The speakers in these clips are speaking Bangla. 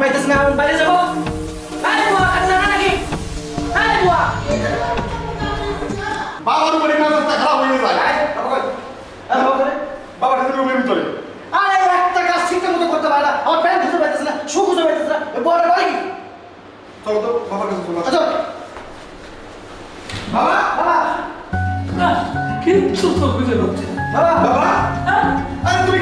পাইতেছি না আমি বাইরে যাব আরে বুয়া কাজে জানা নাকি আরে বুয়া বাবার উপরে মেজাজটা খারাপ হয়ে যায় বাবার তুমি উপরে ভিতরে আরে একটা কাজ ঠিকঠাক মতো করতে পারে না আমার প্যান্ট খুঁজে পাইতেছে না শু খুঁজে পাইতেছে না বড় করে কি চলো তো বাবার কাছে চলো আচ্ছা বাবা বাবা কিন্তু তো খুঁজে পাচ্ছে বাবা বাবা আরে তুমি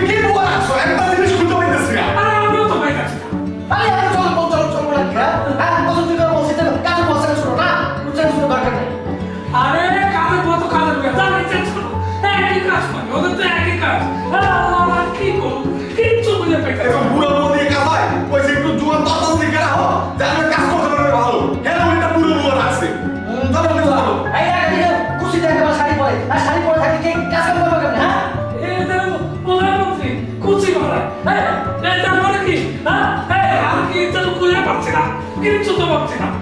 1초도밖에 안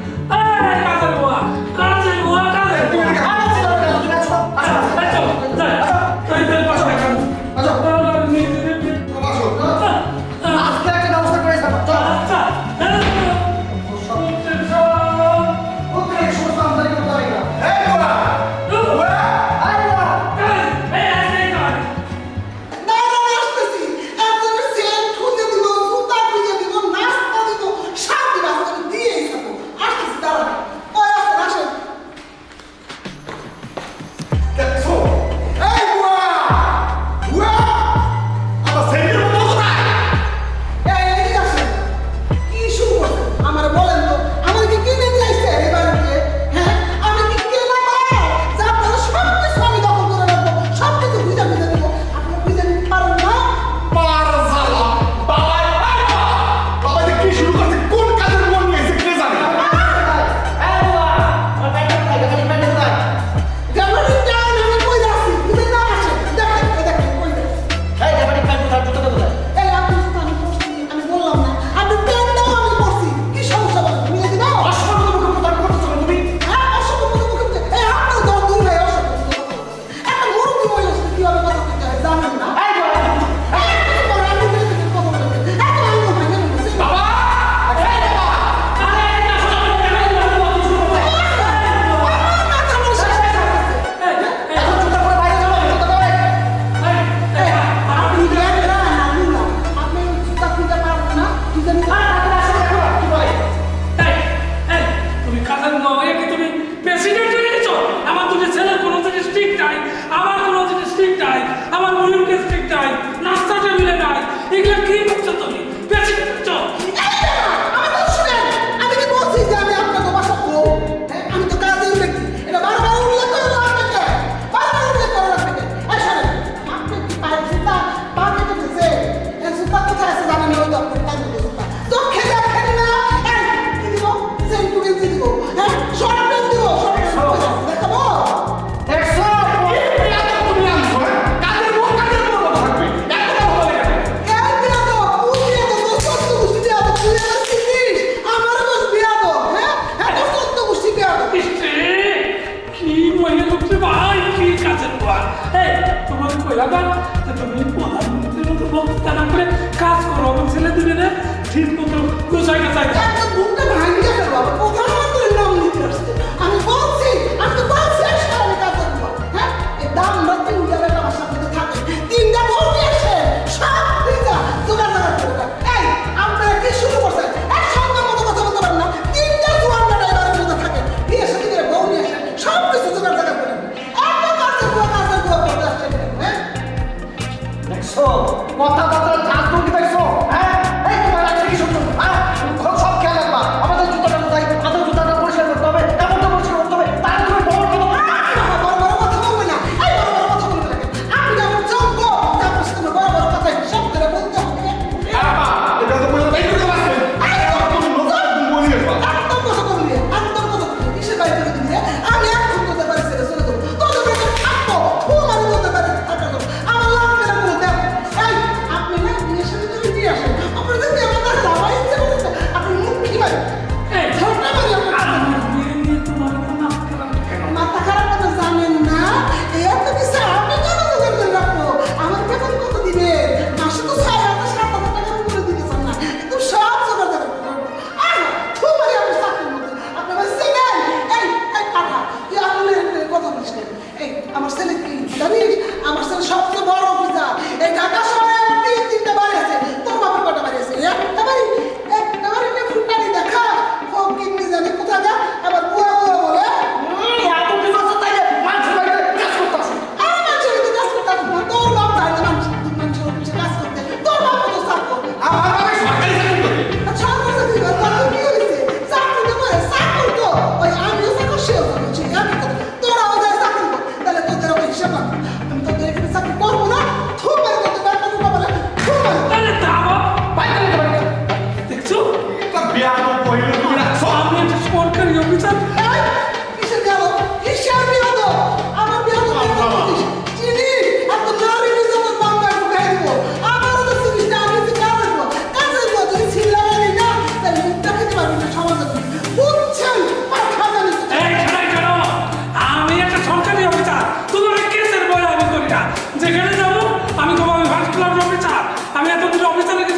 তোমার কইলা গেল যে তুমি প্রধানমন্ত্রীর মতো বক্তৃতা না করে কাজ করো, আমার ছেলে দিবে না ঠিক মতো গোছায় না চাই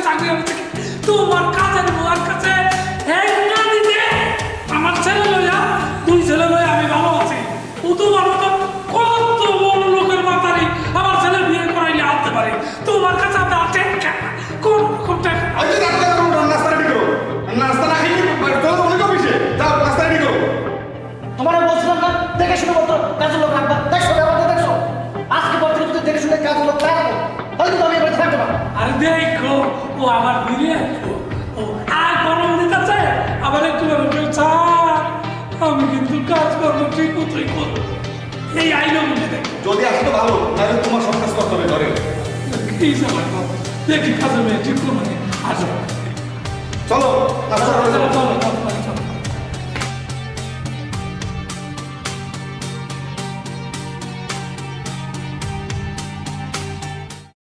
চাকরি হবে তোমার কাজ আনব ট্রিটবো ট্রিটবো এই আইনও মনে যদি আসতো ভালো তাহলে তোমার সব কর্তব্য করতে হবে ঘরে। এই সময় দেখি কাজে মেয়ে ঠিক মানে আসো। চলো চলো চলো চলো